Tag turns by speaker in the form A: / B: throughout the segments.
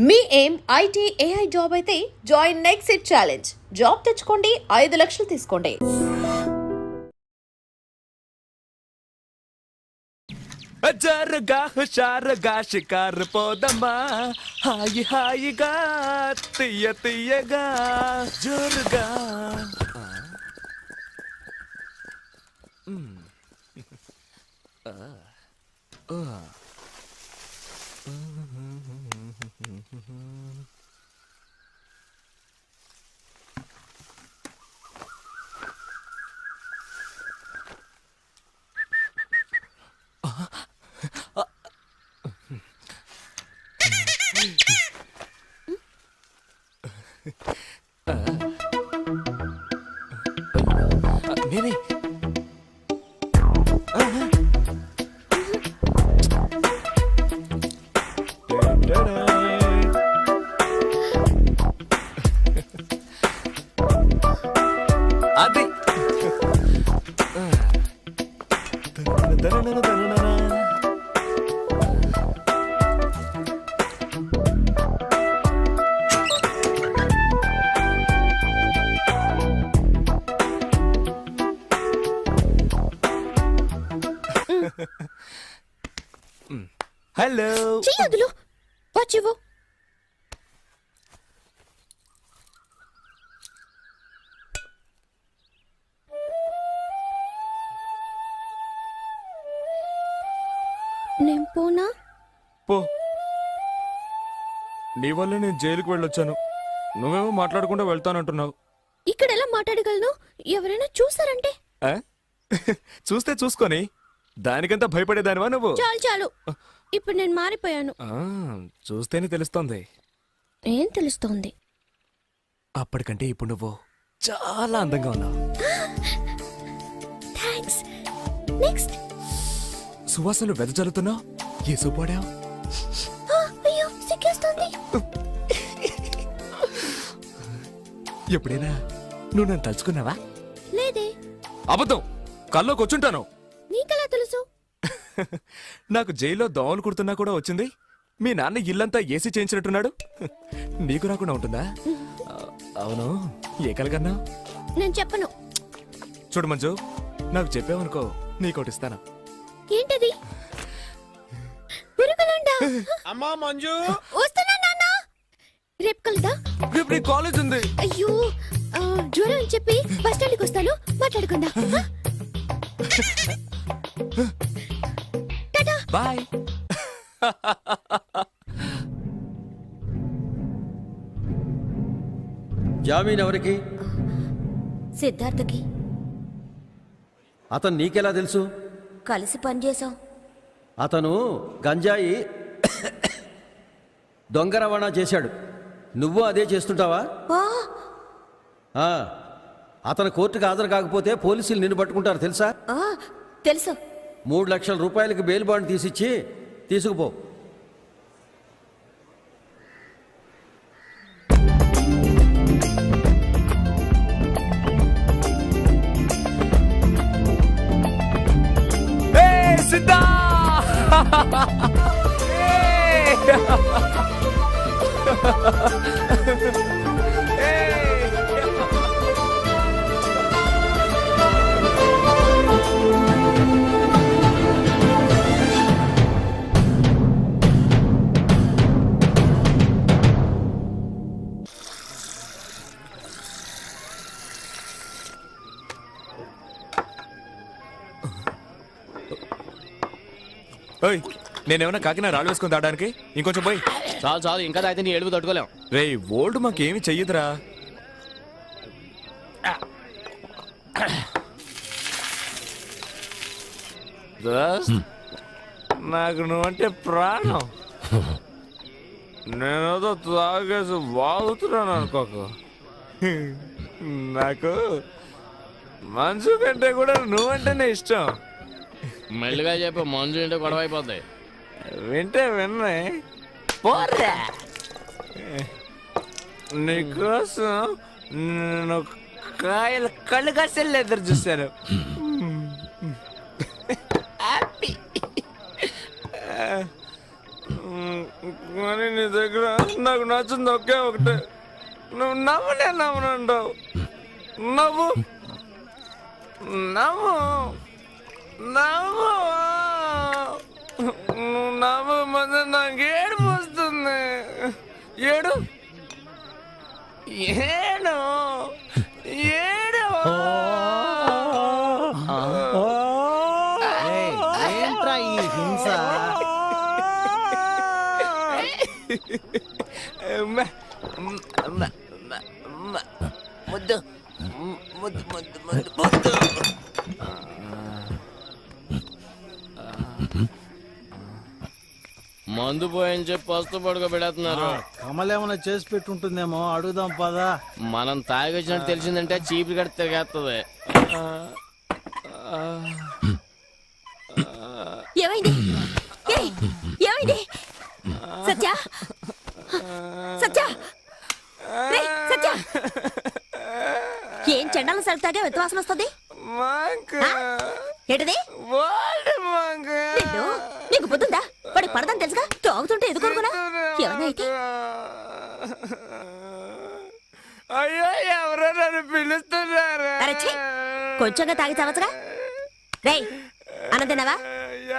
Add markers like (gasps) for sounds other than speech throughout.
A: మీ ఏం IT AI job అయితే join next it challenge. Job తెచ్చుకోండి ఐదు లక్షలు తీసుకోండి.
B: జరగా హుషారుగా షికారు పోదమ్మా. హాయి హాయిగా తీయ తీయగా. జోరుగా. ఆ. వల్ల నేను జైలుకు వెళ్ళొచ్చాను. నువ్వేమో మాట్లాడకుండా వెళ్తానంటున్నావు.
A: ఇక్కడ ఎలా మాట్లాడగలను? ఎవరైనా చూసారంటే
B: ఆ? (laughs) చూస్తే చూసుకొని. దానికంతా భయపడేదానివా నువ్వు?
A: చాలు చాలు. ఇప్పుడు నేను మారిపోయాను.
B: ఆ, చూస్తేనే తెలుస్తోంది.
A: ఏం తెలుస్తోంది?
B: అప్పటికంటే ఇప్పుడు నువ్వు చాలా అందంగా ఉన్నావు. (gasps)
A: థ్యాంక్స్ నెక్స్ట్
B: సువాసనలు వెదజల్లుతున్నావు? ఏ సూపాడావు ఎప్పుడైనా నువ్వు నన్ను తలుచుకున్నావా?
A: లేదే.
B: అబద్ధం. కల్లోకి వచ్చుంటాను
A: నీకెలా తెలుసు? (laughs)
B: నాకు జైల్లో దోమలు కుడుతున్నా కూడా వచ్చింది. మీ నాన్న ఇల్లంతా ఏసీ చేయించినట్టున్నాడు. (laughs) నీకు రాకుండా ఉంటుందా? (laughs) అవును. ఏ కలగన్నా
A: నేను చెప్పను.
B: చూడు మంజు నాకు చెప్పావనుకో నీకోటి ఇస్తాను.
A: ఏంటది?
C: అమ్మా మంజు.
A: రేపు కలుదా
B: రేపు నీ కాలేజ్ ఉంది.
A: అయ్యో జ్వరం అని చెప్పి బస్ స్టాండ్కి వస్తాను. మాట్లాడుకుందా?
B: బాయ్.
C: జామీన్ ఎవరికి?
D: సిద్ధార్థకి.
C: అతను నీకెలా తెలుసు?
D: కలిసి పనిచేసాం
C: అతను గంజాయి దొంగ రవాణా చేశాడు. నువ్వు అదే చేస్తుంటావా?
D: ఆ,
C: ఆ, అతను కోర్టుకు హాజరు కాకపోతే పోలీసులు నిన్ను పట్టుకుంటారు తెలుసా?
D: ఆ, తెలుసు.
C: మూడు లక్షల రూపాయలకి బెయిల్ బాండ్ తీసిచ్చి తీసుకుపో.
B: సిద్ధా! నేనేమన్నా కాకినా రాళ్ళు వేసుకొని తాగడానికి? ఇంకొంచెం పోయి.
E: చాలు చాలు. ఇంకా తాగితే నీ ఏడుపు తట్టుకోలేం.
B: రే ఓల్డ్ మాకేమి చెయ్యదురా. నాకు నువ్వంటే ప్రాణం. నేనేదో తాగేసి వాగుతున్నాను అనుకోకు. నాకు మంచు కంటే కూడా నువ్వంటేనే ఇష్టం.
E: మెల్లిగా చెప్పి మంజు ఇంటే గొడవ అయిపోద్ది.
B: వింటే విన్నాయి పోరా నీకోసం నేను కాయలు కళ్ళు కసెళ్ళు ఎదురు చూశాను. హ్యాపీ.
F: కానీ నీ దగ్గర నాకు నచ్చింది ఒకే ఒకటే. నువ్వు నవ్వనే నవ్వనంటావు నవ్వు. నవ్వు. నవ్వు. నువ్వు మధ్య నాకు ఏడుపు వస్తుంది. ఏడు? ఏడు? ఏడు?
G: ఏంట్రా ఈ హింస?
E: మందు పోయని చెప్పి పస్తు పడుకో పెడుతున్నారు
G: కమల్ ఏమైనా చేసి పెట్టుంటుందేమో అడుగుదాం పదా.
E: మనం తాగొచ్చినట్టు తెలిసిందంటే చీపులు కడితే తిరిగేస్తుంది
D: ఏమైంది? ఏయ్, ఏమైంది? సత్య? సత్య? రేయ్, సత్య? ఏం చెండాలం సరుకుతాగా ఎంత వాసన వస్తుంది? ఏంటది? నిన్ను నీకు బుద్ధుందా? వాడికి పడదని తెలుసుగా? తాగుతుంటే ఎదుకోరుకున్నా ఏమన్నా అయితే?
F: అయ్యో ఎవరో నన్ను పిలుస్తున్నారు?
D: అరే ఛీ, కొంచెంగా తాగి చావచ్చుగా. రేయ్ అన్నం తిన్నావా?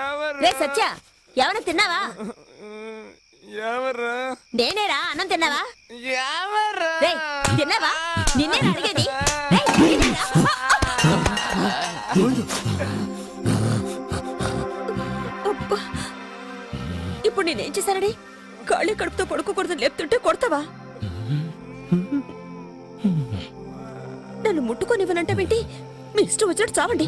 F: ఎవరు?
D: రే సత్య ఏమైనా తిన్నావా?
F: ఎవరు?
D: నేనేరా అన్నం తిన్నావా?
F: ఎవరు?
D: రే తిన్నావా? నిన్నే అడిగేది. ఇప్పుడు నేనేం చేశానని? ఖాళీ కడుపుతో పడుకోకూడదు లేపుతుంటే కొడతావా? నన్ను ముట్టుకొనివ్వనంటే ఏంటి మీ ఇష్టం వచ్చినట్టు చావండి.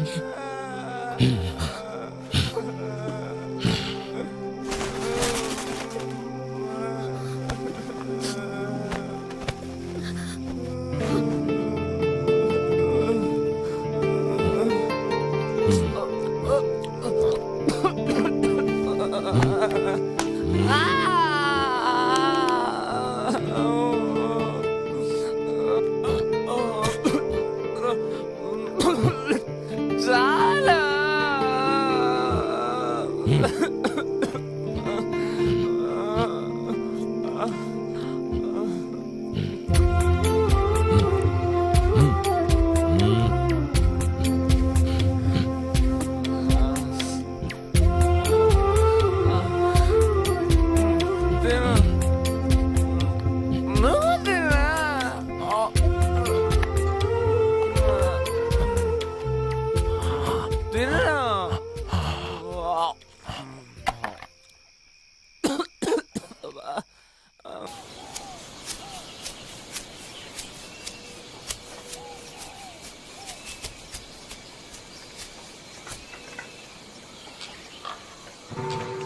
F: Thank you.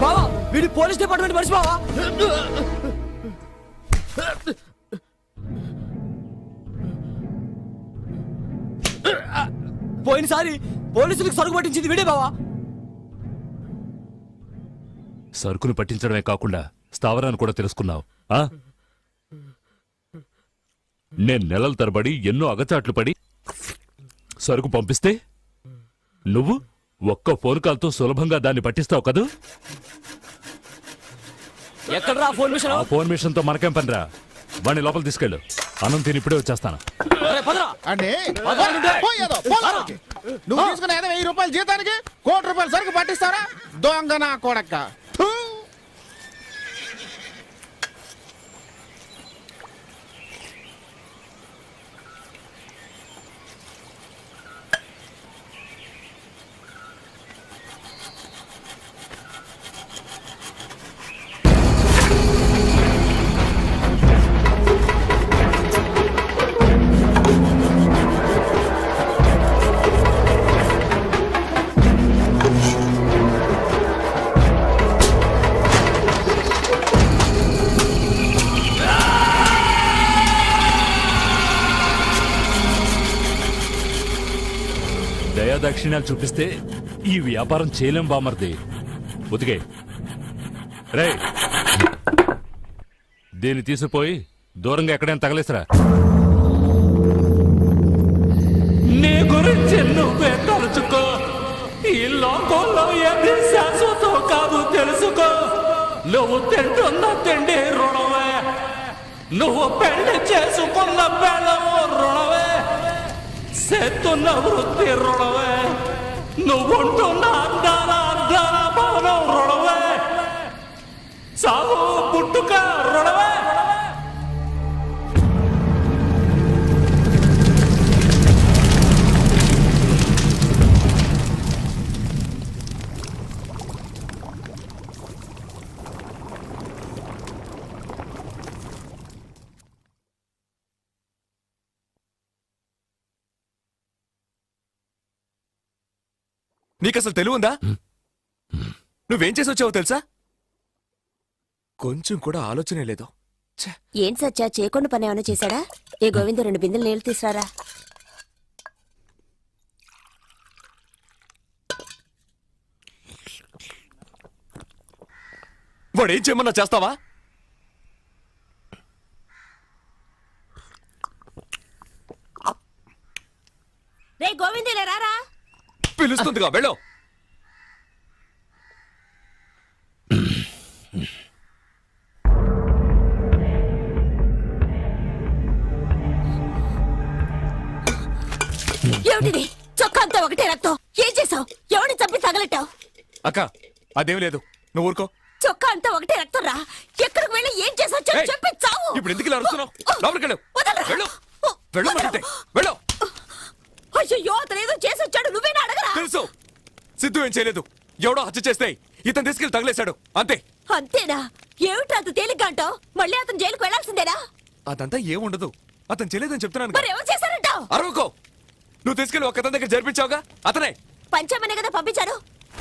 H: బావా వీడి పోలీస్ డిపార్ట్మెంట్ మనిషి బావా పోయినసారి పోలీసులకు సరుకు పట్టించింది వీడే బావా
I: సరుకును పట్టించడమే కాకుండా స్థావరాన్ని కూడా తెలుసుకున్నావు ఆ? నేను నెలల తరబడి ఎన్నో అగచాట్లు పడి సరుకు పంపిస్తే? నువ్వు ఒక్క ఫోన్ కాల్తో సులభంగా దాన్ని పట్టిస్తావు కదూ?
H: ఎక్కడరా ఫోన్ మిషన్?
I: ఆ ఫోన్ మిషన్తో మనకేం పనిరా? వాడిని లోపల తీసుకెళ్ళు. అన్నం తిని ఇప్పుడే వచ్చేస్తాను.
J: నువ్వు తీసుకున్న వెయ్యి రూపాయల జీతానికి కోటి రూపాయల సరుకు పట్టిస్తారా దొంగ నా కొడక్క
K: దక్షిణాలు చూపిస్తే ఈ వ్యాపారం చేయలేం బామర్ది. ఉతికే. రే దీన్ని తీసుకుపోయి దూరంగా ఎక్కడైనా తగలేసరా. నీ గురించి నువ్వే తలుచుకో. ఈ లోకంలో ఏది శాశ్వతం కాదు తెలుసుకో. నువ్వు తింటున్న తిండి రుణమే. నువ్వు పెళ్ళి చేసుకున్న బెళ్ళము రుణమే. చేస్తున్న వృత్తి రుణమే నువ్వుంటున్న అందాల అందాల భవనం రుణమే సాగు పుట్టుక రుణమే
B: నీకు అసలు తెలివి ఉందా నువ్వేం చేసి వచ్చావో తెలుసా? కొంచెం కూడా ఆలోచనే లేదు.
D: ఏం సత్యా చేయకుండా పని ఏమైనా చేశాడా? ఏ గోవింద రెండు బిందెలు నీళ్ళు తీసురారా
B: వాడు ఏం చేయమన్నా చేస్తావా?
D: రే గోవిందులే రారా.
B: పిలుస్తుందిగా వెళ్ళు.
D: ఏమిటిది? చొక్కా అంతా ఒకటే రక్తం. ఏం చేసావు ఎవరిని చంపి తగలెట్టావు?
B: అక్క అదేం లేదు. నువ్వు ఊరుకో.
D: చొక్కా అంతా ఒకటే రక్తం రా. ఎక్కడికి వెళ్ళి ఏం చేసావు చెప్పు, చావు.
B: ఇప్పుడు ఎందుకు ఇలా అరుస్తున్నావు? లోపలికి వెళ్ళు. వెళ్ళు. వెళ్ళు
D: అయ్యో అతను ఏదో చేసి వచ్చాడు.
B: సిద్ధు ఏం చేయలేదు. ఎవడో హత్య చేస్తే ఇతను తీసుకెళ్ళి తగిలేశాడు. అంతే.
D: అంతేనా? ఏమిటి అంత తేలిగ్గా అంటావు? మళ్ళీ అతను జైలుకు వెళ్ళాల్సిందేనా?
B: అదంతా ఏముండదు అతను చేయలేదని చెప్తున్నాను.
D: మరి ఎవరు చేశారంటావు
B: అరవకో. నువ్వు తీసుకెళ్ళి ఒక అతని దగ్గర జరిపించావుగా? అతనే.
D: పంచమనే కదా పంపించారు.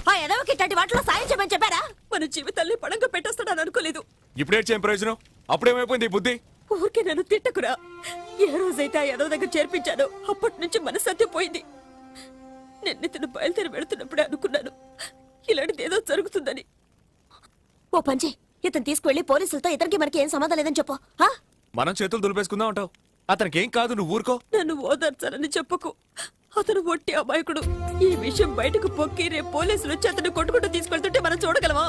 D: ఆ ఎదవకి ఇట్లాంటి వాటిలో సాయం చేయమని చెప్పారా? మన జీవితాల్ని పడంగా పెట్టేస్తాడని అనుకోలేదు.
B: ఇప్పుడే చేయం ప్రయోజనం? అప్పుడేమైపోయింది ఈ బుద్ధి?
D: ఊరికే నన్ను తిట్టకురా. ఏ రోజైతే ఆ ఎదవ దగ్గర చేర్పించానో అప్పటి నుంచి మనసత్యం పోయింది. నిన్న ఇతను బయలుదేరి వెళుతున్నప్పుడే అనుకున్నాను. ఇలాంటిది ఏదో జరుగుతుందని. ఓ పంచి ఇతను తీసుకువెళ్ళి పోలీసులతో ఇతనికి మనకి ఏం సంబంధం లేదని చెప్పు ఆ?
B: మనం చేతులు దులిపేసుకుందాం అంటావు. అతనికి ఏం కాదు నువ్వు ఊరుకో.
D: నన్ను ఓదార్చాలని చెప్పకు. అతను ఒట్టి అమాయకుడు. ఈ విషయం బయటకు పొక్కి రేపు పోలీసులు వచ్చి అతను కొట్టుకుంటూ తీసుకెళ్తుంటే మనం చూడగలమా?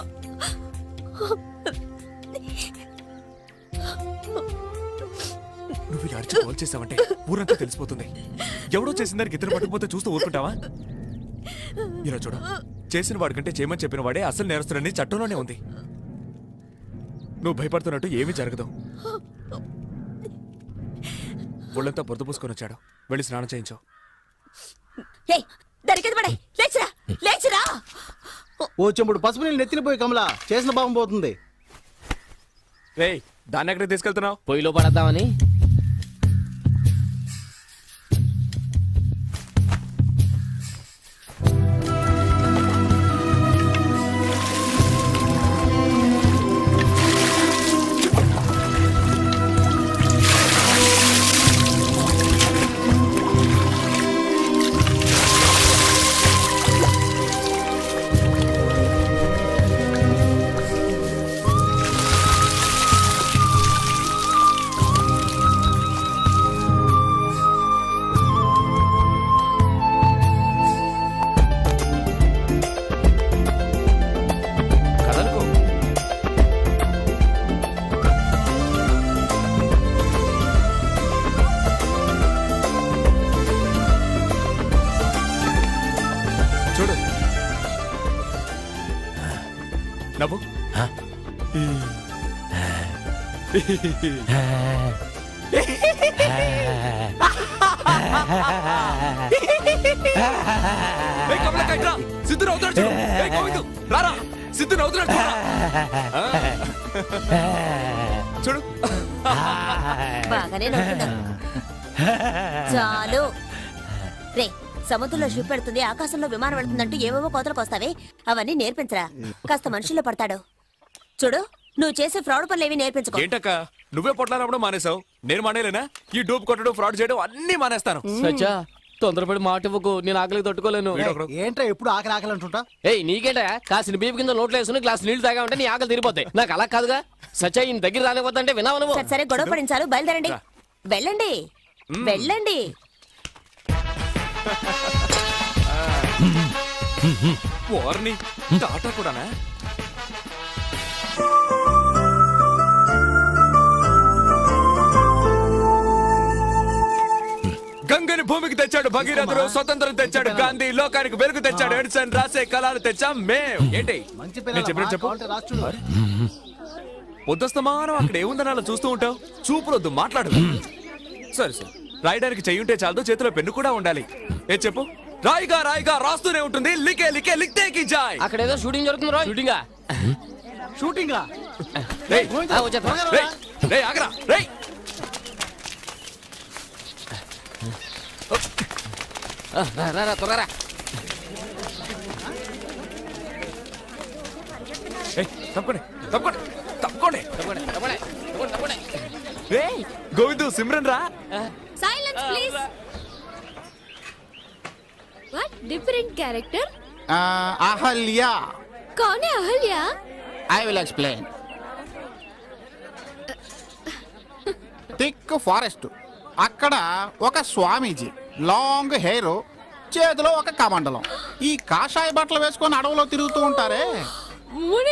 B: నువ్వు ఇలా అరిచి కాల్ చేసావంటే ఊరంతా తెలిసిపోతుంది. ఎవడో చేసిన దానికి ఇద్దరు పట్టుకుపోతే చూస్తూ ఊరుకుంటావా? ఇలా చూడు. చేసిన వాడికంటే చేయమని చెప్పిన వాడే అసలు నేరస్తుడని చట్టంలోనే ఉంది. నువ్వు భయపడుతున్నట్టు ఏమీ జరగదు. ఒళ్ళంతా బురద పూసుకొని వచ్చాడు. వెళ్ళి స్నానం చేయించు.
D: ఏయ్ దరికేది పడే. లేచిరా లేచిరా.
G: ఓ చెంబుడు పసుపు నీళ్ళు నెత్తిన కమలా. చేసిన పాపం పోతుంది.
B: రేయ్ దాన్ని ఎక్కడికి తీసుకెళ్తున్నావు?
E: పొయ్యిలో పడద్దామని.
B: సిద్ధు నవ్వుతున్నాడు చూడు. ఏయ్, గోవిందు, రారా. సిద్ధు నవ్వుతున్నాడు చూడురా. ఆ. చూడు.
D: బాగానే నవ్వుతున్నావు. చాలు. రే సముద్రంలో షిప్ పెడుతుంది ఆకాశంలో విమానం వెళ్తుందంటూ ఏవేవో కోతలకు వస్తావే. అవన్నీ నేర్పించరా. కాస్త మనుషుల్లో పడతాడు. చూడు. నువ్వు చేసే ఫ్రాడ్ పనులు ఏవి నేర్పించుకో.
B: ఏంటక్క? నువ్వే పొట్లాడప్పుడు మానేసావు నేను మానేలేనా ఈ డూప్ కొట్టడం ఫ్రాడ్ చేయడం అన్ని మానేస్తాను.
E: సచ్చా తొందరపడి మాట ఇవ్వకు. నేను ఆకలికి తట్టుకోలేను.
G: ఏంట్రా ఎప్పుడు ఆకలి ఆకలి అంటుంటా?
E: ఏయ్ నీకేంటా? కాసిన బీపు కింద నోట్లో వేసుకుని గ్లాస్ నీళ్ళు తాగా ఉంటే నీ ఆకలి తీరిపోతాయి నాకు అలా కాదుగా. సచ్చా ఈయన దగ్గర రానిపోతుంటే వినావు నువ్వు?
D: సరే గొడవ పడించాలు బయలుదేరండి. వెళ్ళండి. వెళ్ళండి.
B: కూడానా? గంగని భూమికి తెచ్చాడు భగీరథుడు స్వతంత్రం తెచ్చాడు గాంధీ లోకానికి వెలుగు తెచ్చాడు ఎడిసన్ రాసే కళలు తెచ్చాం మేం. ఏంటి? నేను చెప్పినట్టు చెప్పు. పొద్దుస్తమానం అక్కడ ఏముందని అలా చూస్తూ ఉంటావు? చూపులొద్దు మాట్లాడు. సరే సరే. రాయడానికి చెయ్యి ఉంటే చాలదు చేతిలో పెన్ను కూడా ఉండాలి. ఏ చెప్పు? రాయిగా రాయిగా రాస్తూనే ఉంటుంది. లికే లికే లిక్తే కి జాయ్.
E: అక్కడ ఏదో షూటింగ్ జరుగుతుంది రో షూటింగా?
G: షూటింగ్? రా
B: రేయ్,
E: వచ్చేస్తా
B: రేయ్, రేయ్, ఆగరా, రేయ్.
E: రా రా, రా త్వరగా రా
B: ఏయ్, తప్పుకోండి తప్పుకోండి తప్పుకోండి
E: తప్పండి, తప్పండి, తప్పండి, తప్పండి.
B: రేయ్ గోవిందు సిమ్రన్ రా
A: silence please what different character
J: ఆ, అహల్య
A: कौन है Ahalya
L: I will explain
J: thick forest అక్కడ ఒక స్వామీజీ లాంగ్ హెయిర్ చేతిలో ఒక కమండలం. ఈ కాషాయ బట్టలు వేసుకొని అడవిలో తిరుగుతూ ఉంటారే.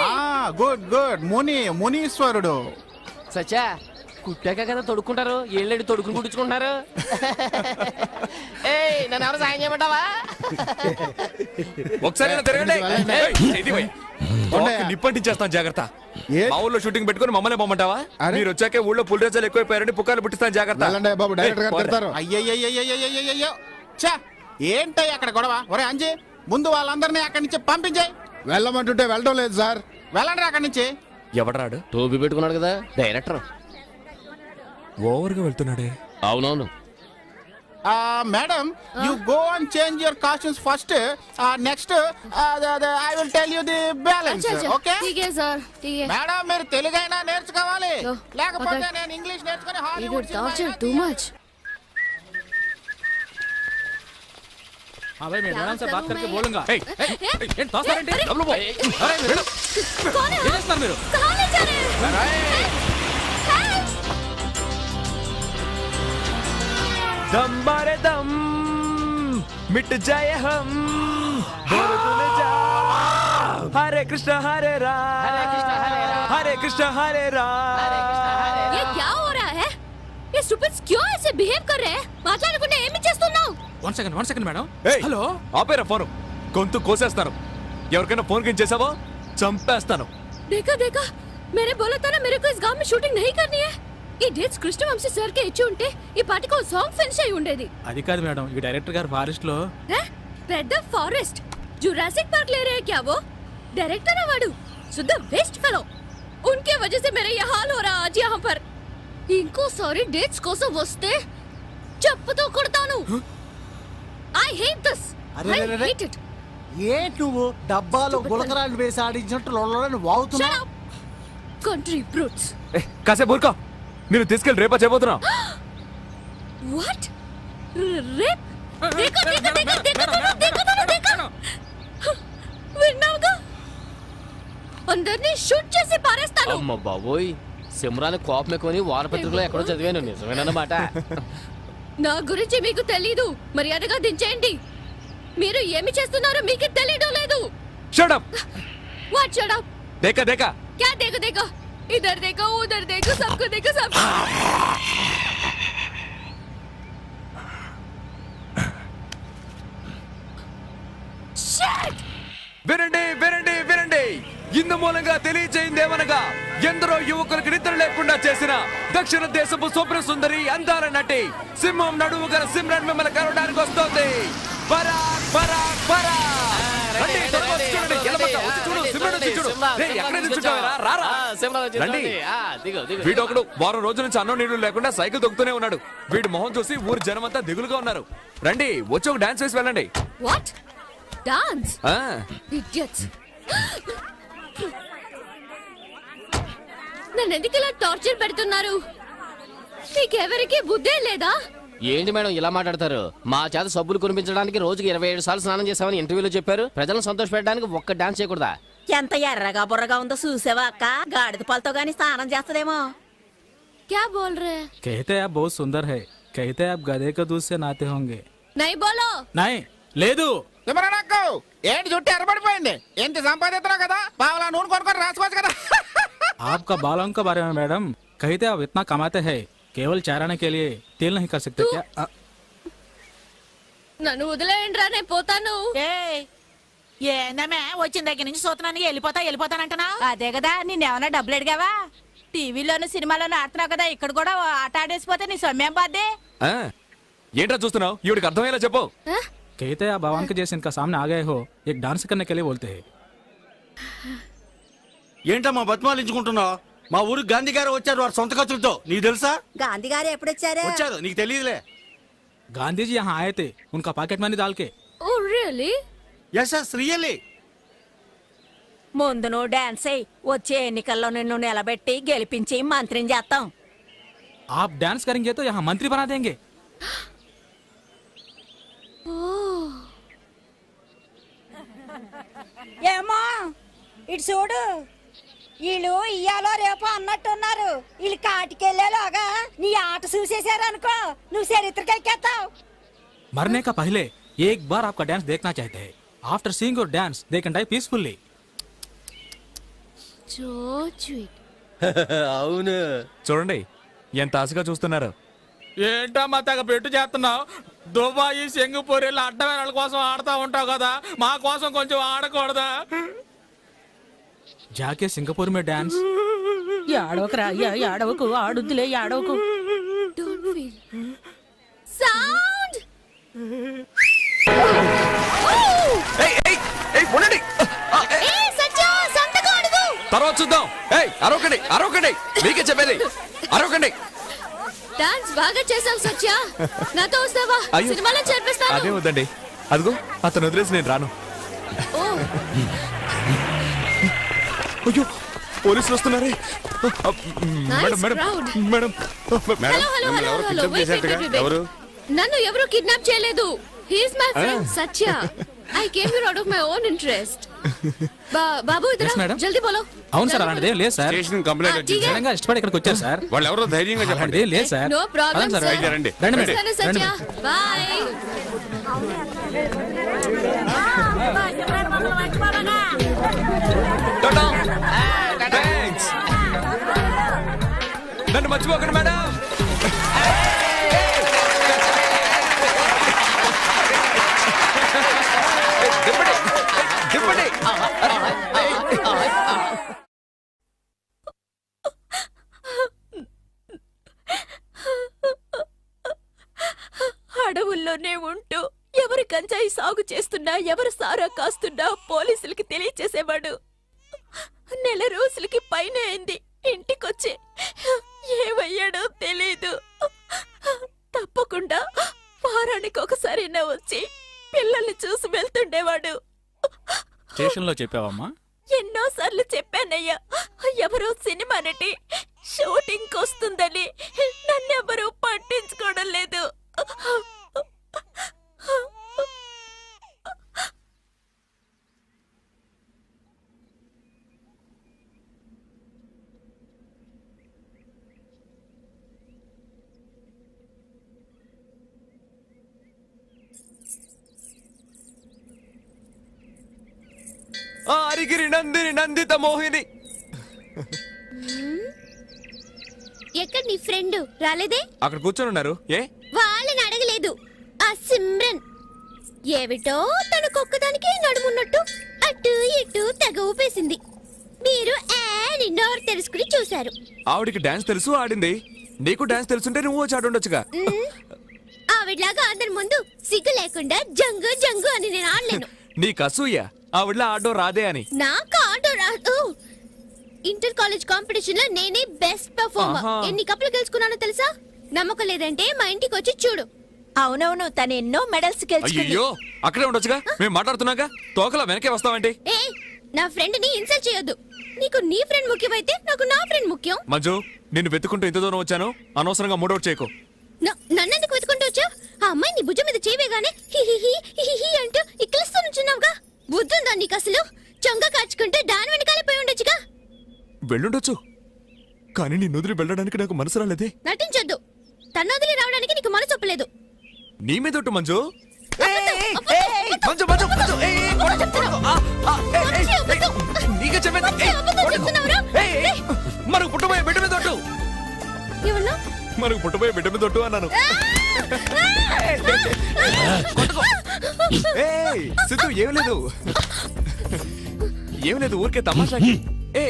J: ఆ గుడ్ గుడ్. ముని మునీశ్వరుడు.
E: సచ్చా కుట్టాక కదా తొడుక్కుంటారు. ఏళ్ళేడు తొడుకుని కుట్టించుకుంటున్నారు. ఏయ్ నన్ను ఎవరు సాయం చేయమంటావా?
B: ఒకసారి ఇలా తిరగండి. ఏయ్, ఇది పోయ్. తోక నిప్పంటించేస్తాను జాగ్రత్త.
J: ఏ?
B: మా ఊళ్ళో షూటింగ్ పెట్టుకుని మమ్మల్ని పొమ్మంటావా మీరు వచ్చాకే ఊళ్ళో పుల్ రేజాలు ఎక్కువైపోయారని పుకార్లు పుట్టిస్తాను జాగ్రత్త ఏయ్, పోరా.
J: అయ్యయ్యయ్యయ్యయ్యయ్యో ఛా ఏంటయ్య అక్కడ గొడవ ఒరే అంజీ ముందు వాళ్ళందరినీ అక్కడి నుంచి పంపించాయి
G: వెళ్ళమంటుంటే వెళ్ళడం లేదు సార్
J: వెళ్ళండి అక్కడి నుంచి
B: ఎవడరాడు
E: టోపీ పెట్టుకున్నాడు కదా డైరెక్టర్
B: ఓవర్గా వెళ్తున్నాడే
E: అవునవును
J: Madam you go and change your costumes first next I will tell you the balance okay
A: ठीक है सर ठीक है
J: మేడం మీరు తెలుగైనా నేర్చుకోవాలి
A: ఓ,
J: లేకపోతే
A: okay.
J: నేను ఇంగ్లీష్ నేర్చుకుని
A: इधर
J: హాలీవుడ్
A: टॉर्चर टू मच
L: हाँ भाई मैं मैडम से बात करके
A: बोलूंगा
B: ఏయ్, ఏయ్, ఏయ్, ఏంటి తోస్తారేంటి? డబ్బులు పో. అరే, వెళ్ళు.
A: कौन है
L: ఏం చేస్తున్నారు మీరు
A: कहाँ ले जा रहे हैं
B: दम मारे दम मिट जाए हम बोल तूने जा हरे कृष्ण हरे राम
E: हरे कृष्ण हरे राम।
B: हरे कृष्ण हरे राम
A: ये क्या हो रहा है ये स्टूपिड्स क्यों ऐसे बिहेव कर रहे हैं మాట్లాడకుండా ఏమి చేస్తున్నావు
L: one second one second madam
B: ఏయ్,
L: హలో
B: ఆపేరా ఫోను గొంతు కోసేస్తాను ఎవరికైనా ఫోన్ కింద చేసావో చంపేస్తాను
A: देखा देखा मैंने बोला था ना मेरे को इस गांव में शूटिंग नहीं करनी है ఈ డేట్స్ కృష్ణవంశీ సార్ కి ఇచ్చి ఉంటే ఈ పాటికి సాంగ్ ఫినిష్ అయి ఉండేది
L: అది కాదు మేడం ఈ డైరెక్టర్ గారు ఫారెస్ట్ లో
A: है? పెద్ద ఫారెస్ట్ जुरासिक पार्क ले रहे हैं क्या वो डायरेक्टर है वाडू शुद्ध वेस्ट फेलो उनके वजह से मेरा ये हाल हो रहा आज यहाँ पर ఇంకో సారీ డేట్స్ కోసం వస్తే చెప్పుతో కొడతాను ఐ హేట్ దిస్
G: అరే,
A: ఐ
G: అరే, అరే.
A: హేట్ ఇట్
G: ఏంటి నువ్వు డబ్బాలో గులకరాలు వేసి ఆడించినట్టు లొల్లని వాగుతున్నా
A: షట్ అప్ కంట్రీ బ్రూట్స్
B: ఏ, కాసేపు ఊరుకో నేను తీసుకెళ్ళి రేపా చేయబోతున్నా.
A: వాట్ రేప్ షూట్ చేసి పారేస్తాను.
E: బాబోయ్ ఎక్కడో చదివాను నిజమేనమాట
A: నా గురించి మీకు తెలీదు. మర్యాదగా మీరు ఏమి చేస్తున్నారో మీకు తెలియడం లేదు. వాట్
B: దేక?
A: इधर देखो उधर देखो सबको देखो सबको Shit!
B: వినండి వినండి వినండి ఇందు మూలంగా తెలియజే ఎందరో యువకులకు నిద్ర లేకుండా చేసిన దక్షిణ దేశపు స్వప్న సుందరి అందాల నటి సింహం నడుము గల సిమ్రన్ మిమ్మల్ని కలవడానికి వస్తోంది పరాక్ పరాక్ పరాక్ వచ్చి చూడు, సిమ్రన్ వచ్చి చూడు. రేయ్, ఎక్కడ నిల్చుంటావురా? రారా. రండి. వీడొకడు వారం రోజుల నుంచి అన్నం నీళ్ళు లేకుండా సైకిల్ తొక్కుతూనే ఉన్నాడు. వీడి మొహం చూసి ఊరి జనమంతా దిగులుగా ఉన్నారు. రండి వచ్చి ఒక డాన్స్ వేసి వెళ్ళండి.
A: వాట్? డాన్స్?
B: ఆ,
A: ఇడియట్స్. నన్ను ఎందుకు ఇలా టార్చర్ పెడుతున్నారు? నీకెవరికి బుద్ధే లేదా?
E: ఏంటి మేడం ఇలా మాట్లాడతారు మా చేత సబ్బులు కురిపించడానికి రోజుకి ఇరవై ఏడు సార్లు స్నానం చేసామని ఇంటర్వ్యూలో చెప్పారు ప్రజలను సంతోష పెట్టడానికి ఒక్క డాన్స్ చేయకూడదా
D: ఎంత ఎర్రగా బుర్రగా ఉందో చూసావా అక్క గాడిద పాలతో గాని స్నానం చేస్తదేమో
A: क्या बोल रहे हैं
L: कहते हैं आप बहुत सुंदर है कहते हैं आप गधे के दूध से नहाते होंगे
A: नहीं बोलो
L: नहीं లేదు
J: నాకు ఏంటి చుట్టూ ఎర్రబడిపోయింది ఎంత సంపాదిస్తున్నావు కదా పావలా నూనె కొనుక్కొని రాసుకోవచ్చు కదా
L: आपका बालों के बारे में मैडम कहते आप इतना कमाते हैं केवल चाराने के लिए तेल नहीं कर सकते क्या आ,
A: నన్ను వదిలేయండి రా నేను పోతాను
D: ఏందమ్మే వచ్చిన దగ్గర నుంచి చూస్తున్నాను వెళ్ళిపోతా వెళ్ళిపోతానంటున్నా అదే కదా నిన్నేమన్నా డబ్బులు అడిగావా టీవీలోను సినిమాలోను ఆడుతున్నావు కదా ఇక్కడ కూడా ఓ ఆట ఆడేసిపోతే నీ సొమ్మేం బాద్దే
B: ఆ. ఏంట్రా చూస్తున్నావు ఈవిడికి అర్థమయ్యేలా చెప్పు
A: ఆ?
L: कहते हैं आप भगवान के जैसे इनका सामने आ गए हो एक डांस करने के लिए बोलते हैं
C: ఏంటమ్మా బతిమాలించుకుంటున్నావు మా ఊరికి గాంధీ గారు వచ్చారు వారి సొంత ఖర్చులతో నీకు తెలుసా
D: గాంధీ గారు ఎప్పుడొచ్చారు
C: వచ్చారు నీకు తెలియదులే
L: गांधी जी यहाँ आए थे उनका पॉकेट मनी डाल के
A: oh really
C: yes yes really
D: ముందు నువ్వు డాన్స్ అయ్యి వచ్చే ఎన్నికల్లో నిన్ను నిలబెట్టి గెలిపించి మంత్రిని చేస్తాం
L: आप डांस करेंगे तो यहाँ मंत्री बना देंगे
M: ఏమో ఇటు చూడు వీళ్ళు ఇయ్యాలో రేపు అన్నట్టున్నారు వీళ్ళు కాటికెళ్ళేలోగా నీ ఆట చూసేశారనుకో నువ్వు చరిత్రకెక్కేస్తావు
L: मरने का पहले एक बार आपका डांस देखना चाहते हैं after seeing your dance they can die peacefully
A: so sweet (laughs)
C: అవును
B: చూడండి ఎంత ఆశగా చూస్తున్నారు
L: ఏంటమ్మా తెగ పెట్టు చేస్తున్నావు దుబాయ్ సింగపూర్ ఇలా అడ్డమైన వాళ్ళ కోసం ఆడుతా ఉంటావు కదా మా కోసం కొంచెం ఆడకూడదా జాకే సింగపూర్ మే డాన్స్.
D: ఏడవకురా ఏడవకు ఆడుద్దులే
A: ఫీల్ సౌండ్
B: ఏయ్, ఏయ్, ఏయ్, ఉండండి. ఆ, ఏయ్,
A: ఏ సత్య సంతకం అడుగు.
B: తర్వాత చూద్దాం. ఏయ్ అరవకండి అరవకండి. మీకే చెప్పేది. అరవకండి.
A: డాన్స్ బాగా చేసావు సత్య నాతో వస్తావా?
B: అయ్యో.
A: సినిమాలో
B: అదే
A: చేర్పిస్తాను
B: వద్దండి. అదిగో అతను వదిలేసి నేను రాను.
A: ఓ.
B: అయ్యో పోలీసులు వస్తున్నారే. Madam madam
A: crowd.
B: Madam.
A: Hello hello hello hello wait, wait, wait, wait, wait. నన్ను ఎవరు కిడ్నాప్ చేయలేదు? He's my friend Satya I came here out of my own interest బాబు ఇద్దరు
L: Yes, madam.
A: జల్దీ బోలో
L: అవును సార్ అలాంటిది లేదు సార్.
N: స్టేషన్ కంప్లైంట్ వచ్చింది.
L: నిజంగా ఇష్టపడి ఇక్కడికి వచ్చారు సార్.
N: వాళ్ళు ఎవరో ధైర్యంగా చెప్పండి.
L: అలాంటిది లేదు సార్.
A: నో ప్రాబ్లం
L: పదండి సార్,
A: సార్
N: రండి.
L: రండి. మేడం.
A: వస్తాను
L: రండి
A: సత్య
L: మేడం.
A: బాయ్
B: నన్ను మర్చిపోకండి మేడం.
D: అడవుల్లోనే ఉంటూ ఎవరు గంజాయి సాగు చేస్తున్నా ఎవరు సారా కాస్తున్నా పోలీసులకి తెలియచేసేవాడు.
L: చెప్పావమ్మా
D: ఎన్నోసార్లు చెప్పానయ్యా ఎవరో సినిమా నటి షూటింగ్ వస్తుందని నన్నెవరూ పట్టించుకోవడం లేదు
B: ఆ, అరిగిరి నందిని నందిత మోహిని.
A: ఎక్కడ నీ ఫ్రెండ్? రాలేదే?
B: అక్కడ కూర్చొని ఉన్నారు. ఏ?
A: వాళ్ళని అడగలేదు. ఆ సిమ్రన్. ఏమిటో తనకొక్కదానికి నడుమున్నట్టు అటు ఇటు తెగ ఊపేసింది మీరు నోరు తెరుచుకుని చూశారు.
B: ఆవిడికి డాన్స్ తెలుసు ఆడింది. నీకు డాన్స్ తెలుసుంటే నువ్వు వచ్చి ఆడుండొచ్చుగా
A: ఆవిడలాగా అందరి ముందు సిగ్గు లేకుండా జంగు జంగు అని నేను ఆడలేను. (laughs)
B: నీకు అసూయ. ఆవిడలా ఆడడం రాదే అని.
A: నాకు ఆట రాదు. ఇంటర్ కాలేజ్ కాంపిటీషన్లో నేనే బెస్ట్ పర్ఫార్మర్
B: ఆహా.
A: ఎన్ని కప్పులు గెలుచుకున్నానో తెలుసా? నమ్మకం లేదంటే మా ఇంటికి వచ్చి చూడు.
D: అవునవును తను ఎన్నో మెడల్స్ గెలుచుకుంది.
B: అయ్యో అక్కడే ఉండొచ్చుగా? మేము మాట్లాడుతున్నాగా? తోకలా వెనకే వస్తావంటే?
A: ఏ నా ఫ్రెండ్ని ఇన్సల్ట్ చేయొద్దు. నీకు నీ ఫ్రెండ్ ముఖ్యమైతే నాకు నా ఫ్రెండ్ ముఖ్యం.
B: మంజు నిన్ను వెతుకుంటూ ఇంత దూరం వచ్చాను? అనవసరంగా మూడౌట్ చేయకు.
A: న- నన్నెందుకు వెతుకుంటూ వచ్చావు? ఆ అమ్మాయి నీ భుజం మీద చేయగానే హిహిహి హిహిహి అంటూ ఇక్కిలిస్తూ నుంచున్నావుగా? బుద్ధుందా నీకు అసలు? చొంగ కాచుకుంటే దాని వెనకాలే పోయి ఉండొచ్చుగా?
B: వెళ్ళుండొచ్చు. కానీ నీ నుదిరి వెళ్ళడానికి నాకు మనసు రాలేదే.
A: నటించొద్దు. తన వదిలి రావడానికి నీకు మనసు ఒప్పలేదు.
B: నీ మీద ఒట్టు మంజు. మంజు మంజు. నీకే చెప్పేది. మనకు పుట్టబోయే బిడ్డ మీద ఒట్టు?
A: ఏమన్నా?
B: మనకు పుట్టబోయే బిడ్డ మీద ఒట్టు అన్నాను. ఏయ్ సిద్ధు ఏం లేదు. ఏం లేదు ఊరికే తమాషాకి ఏ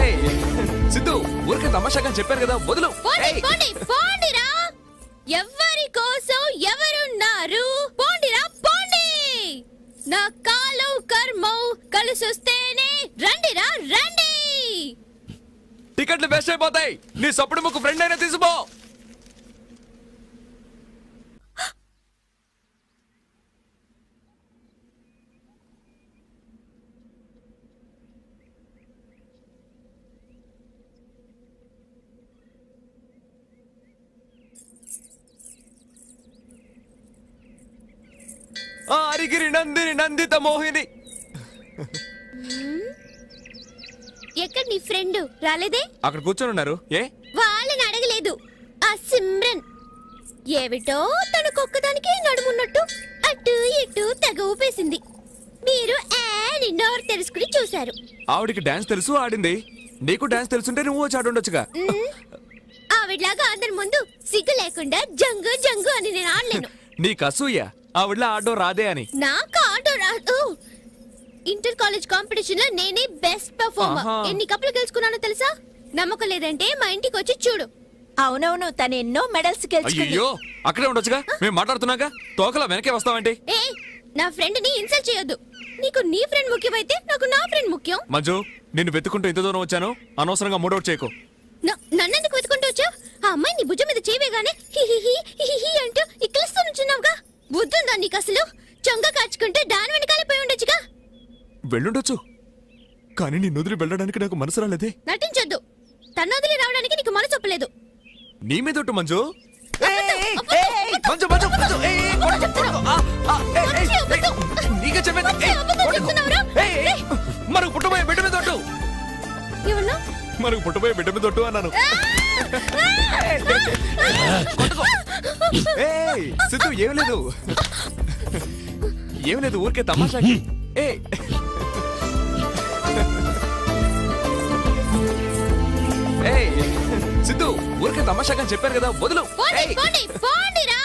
B: ఏయ్. సిద్ధు ఊరికే తమాషాగా చెప్పాను కదా వదులు.
A: పోండి
B: ఏయ్.
A: పోండి పోండిరా. ఎవరి కోసం ఎవరున్నారు? నా కాలం కర్మం కలిసొస్తేనే రండిరా రండి!
B: టికెట్లు బెస్ట్ అయిపోతాయి. నీ సప్పుడు ముక్కు ఫ్రెండ్ అయినా తీసుకో. అరిగిరి నందిని నందిత మోహిని.
A: ఎక్కడ నీ ఫ్రెండ్? రాలేదే?
B: అక్కడ కూర్చొని ఉన్నారు. ఏ?
A: వాళ్ళని అడగలేదు. ఆ సిమ్రన్. ఏమిటో తనకొక్కదానికి నడుమున్నట్టు అటు ఇటు తెగ ఊపేసింది. మీరు యాని తెరుచుకుని చూశారు.
B: ఆవిడికి డాన్స్ తెలుసు ఆడింది. నీకు డాన్స్ తెలుసుంటే నువ్వు వచ్చి ఆడుండొచ్చుగా
A: ఆవిడలాగా అందరి ముందు సిగ్గు లేకుండా జంగు జంగు అని నేను ఆడలేను.
B: నీకు అసూయ. ఆవిడలా ఆడడం రాదే అని.
A: నాకు ఆట రాదు. ఇంటర్ కాలేజ్ కాంపిటీషన్లో నేనే బెస్ట్ పర్ఫార్మర్
B: ఆహా.
A: ఎన్ని కప్పులు గెలుచుకున్నానో తెలుసా? నమ్మకం లేదంటే మా ఇంటికి వచ్చి చూడు.
D: అవునవును తను ఎన్నో మెడల్స్ గెలుచుకుంది.
B: అయ్యో అక్కడే ఉండొచ్చుగా? మేము మాట్లాడుతున్నాగా? తోకలా వెనకే వస్తావంటే?
A: ఏ నా ఫ్రెండ్ని ఇన్సల్ట్ చేయొద్దు. నీకు నీ ఫ్రెండ్ ముఖ్యమైతే నాకు నా ఫ్రెండ్ ముఖ్యం.
B: మంజు నిన్ను వెతుకుంటూ ఇంత దూరం వచ్చాను? అనవసరంగా మూడౌట్ చేయకు.
A: న- నన్నెందుకు వెతుకుంటూ వచ్చావు? ఆ అమ్మాయి నీ భుజం మీద చేయగానే హిహిహి హిహిహి అంటూ ఇక్కిలిస్తూ నుంచున్నావుగా. బుద్ధుందా నీకు అసలు? చొంగ కాచుకుంటే దాని వెనకాలే పోయి ఉండొచ్చుగా?
B: వెళ్ళుండొచ్చు. కానీ నీ నుదిరి వెళ్ళడానికి నాకు మనసు రాలేదే.
A: నటించొద్దు. తన వదిలి రావడానికి నీకు మనసు ఒప్పలేదు.
B: నీ మీద ఒట్టు మంజు. మంజు. నీకే చెప్పేది. మనకు పుట్టబోయే బిడ్డ మీద ఒట్టు. మనకు పుట్టబోయే బిడ్డ మీద ఒట్టు అన్నాను. కొట్టుకో. ఏయ్ సిద్ధు ఏం లేదు. ఏం లేదు ఊరికే తమాషాకి. ఏ ఏయ్ సిద్ధు ఊరికే తమాషాగా చెప్పాను కదా వదులు.
A: పోండి
B: ఏయ్.
A: పోండి పోండిరా.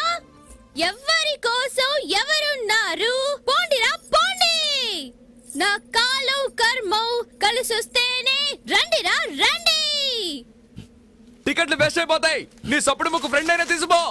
A: ఎవరి కోసం ఎవరున్నారు? పోండిరా పోండి. నా కాలం కర్మం కలిసొస్తేనే రండిరా రండి.
B: టికెట్లు బెస్ట్ అయిపోతాయి. నీ సప్పుడు ముక్కు ఫ్రెండ్ అయినా తీసుకో.